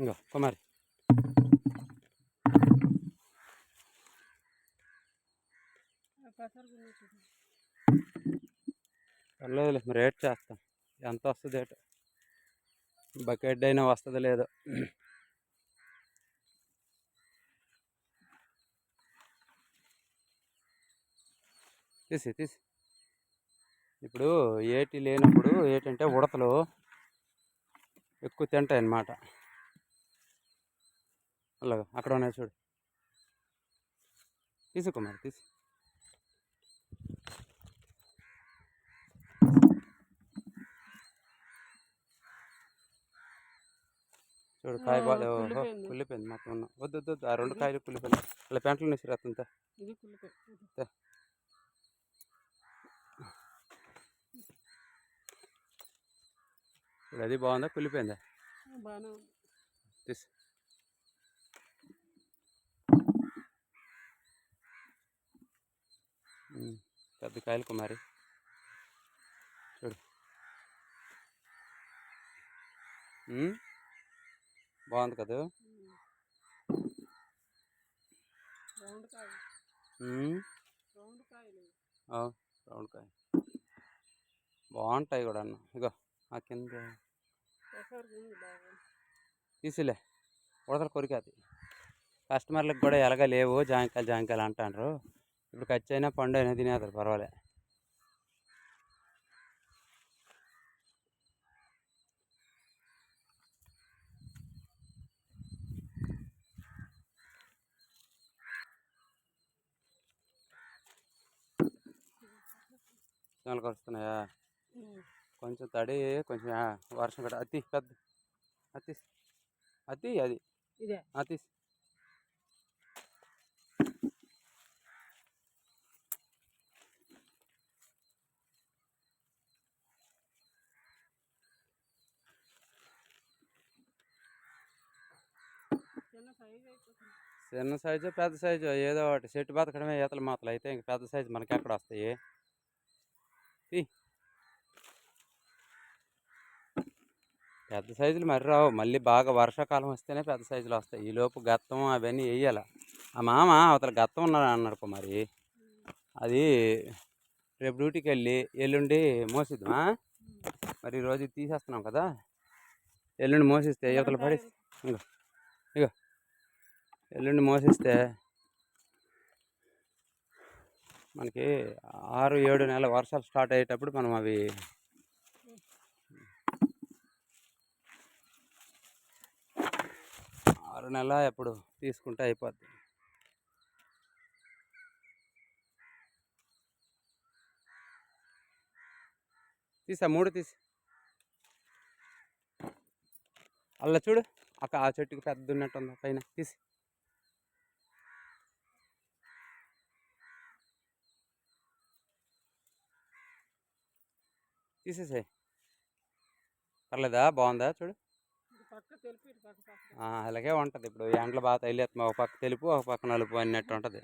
ఇంకో కుమారి పర్లేదులే రేట్ చేస్తాం ఎంత వస్తుంది రేటు బకెట్ అయినా వస్తుంది లేదో తీసి తీసి ఇప్పుడు ఏటి లేనప్పుడు ఏంటంటే ఉడతలు ఎక్కువ తింటాయి అన్నమాట అలాగా అక్కడ ఉన్నాయి చూడు. తీసుకో మరి తీసి చూడు కాయ బాగా కుళ్ళిపోయింది. మొత్తం ఉన్న. వద్దు వద్దు ఆ రెండు కాయలు కుళ్ళిపోయింది అలా అత్తంతా. ఇది కుళ్ళిపోయి ఇప్పుడు అది బాగుందా? కుళ్ళిపోయిందా? తీసి పెద్ద కాయలు కుమారి. చూడు. బాగుంది కదా? రౌండ్ కాయ బాగుంటాయి కూడా అన్న. ఇగో ఆ కింద. పెసరు ఉంది తీసిలే. ఉడతలు కొరికాది. కస్టమర్లకు కూడా ఎలాగ లేవు జాంకాయలు జాంకాయలు అంటారు ఇప్పుడు ఖర్చు అయినా పండు అయినా తినేస్తారు పర్వాలే. చిన్నలు కరుస్తున్నాయా. కొంచెం తడి కొంచెం వర్షం కూడా అతి పెద్ద అతి అతి అది. అతి చిన్న సైజ్ పెద్ద సైజు ఏదో ఒకటి. చెట్టు బతకడమే ఈతల మాతలు అయితే ఇంక పెద్ద సైజు మనకి ఎక్కడ వస్తాయి. పెద్ద సైజులు మరి రావు. మళ్ళీ బాగా వర్షాకాలం వస్తేనే పెద్ద సైజులు వస్తాయి. ఈ లోపు గత్తం అవన్నీ వేయాల. ఆ మామ అవతల గత్తం ఉన్నాడు అన్నాడు కుమారి అది రేపు డ్యూటీకి వెళ్ళి ఎల్లుండి మోసిద్దామా? మరి ఈ రోజు తీసేస్తున్నాం కదా? ఎల్లుండి మోసిస్తే యువతల పడి ఇగో ఇగో. ఎల్లుండి మోసిస్తే మనకి ఆరు ఏడు నెలల వర్షాలు స్టార్ట్ అయ్యేటప్పుడు మనం అవి ఆరు నెలల ఎప్పుడు తీసుకుంటే అయిపోద్ది. తీసా మూడు తీసి. అల్ల చూడు అక్క ఆ చెట్టుకి పెద్ద ఉన్నట్టు ఉంది పైన తీసి. తీసేసాయి. పర్లేదా? బాగుందా? చూడు. అలాగే ఉంటుంది. ఇప్పుడు ఎండలు బాగా తగిలేస్తుంది ఒక పక్క తెలుపు ఒక పక్క నలుపు అన్నట్టు ఉంటుంది.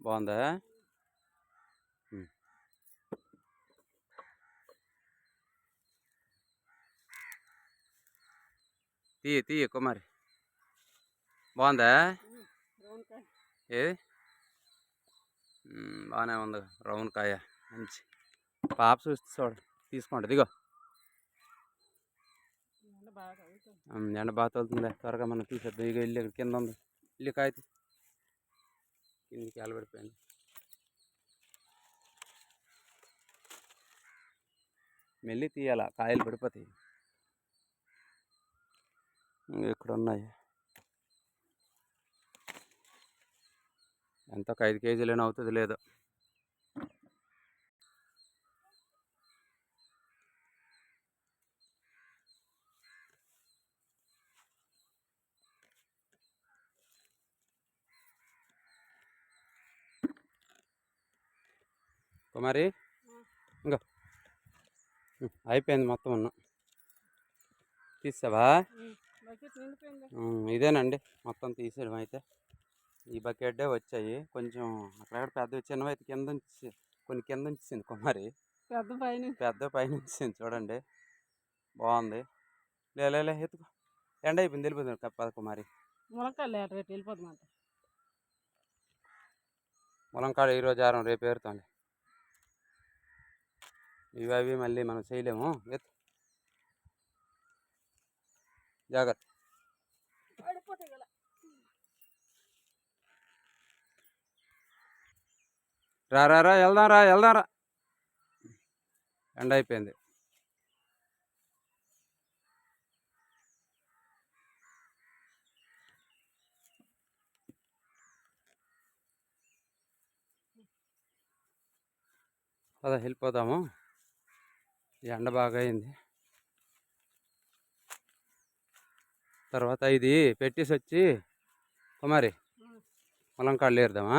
బాగుందా. తీయ తీయ కుమారి. బాగుందా? ఏది? బాగానే ఉంది. రౌండ్ కాయ. మంచి. పాప చూస్తే చూడు. తీసుకోండి దిగో ఎండ బాగా తగులుతుంది. త్వరగా మనం తీసేద్దాం. ఇక ఇల్లు కింద ఉంది. ఇల్లు కాయ. కిందికి ఎలబడిపోయింది. మెల్లి తీయాల? కాయలు పడిపోతాయి. ఇంక ఇక్కడ ఉన్నాయి ఎంత ఒక ఐదు కేజీలైనా అవుతుంది లేదో. కుమారి ఇంకా. అయిపోయింది మొత్తం ఉన్న తీసావా ఇదేనండి మొత్తం తీసేయడం అయితే ఈ బకెట్టే వచ్చాయి. కొంచెం అక్కడ పెద్ద చిన్నవి అయితే కింద నుంచి కొన్ని కింద ఉంచింది కుమారి పెద్ద పైన పెద్ద పైన ఉంచింది చూడండి. బాగుంది. లే లే, లే ఎత్తుకో. ఎండ అయిపోయింది వెళ్ళిపోతుంది కప్ప కుమారి మునక్కాయలు లేట రేటు వెళ్ళిపోతుందంట ములంకాడ ఈరోజు ఆరం రేపు ఏరుతాంలే ఇవి అవి మళ్ళీ మనం చేయలేము. ఎత్తు. జాగ్రత్త పడిపోతాయి కదా రా రా రా వెళ్దాం రా వెళ్దాం రా. ఎండ అయిపోయింది. పద వెళ్ళిపోదాము. ఈ ఎండ బాగా అయింది. తర్వాత ఇది పెట్టేసి వచ్చి కుమారి ములంకాళ్ళు ఏరుదామా?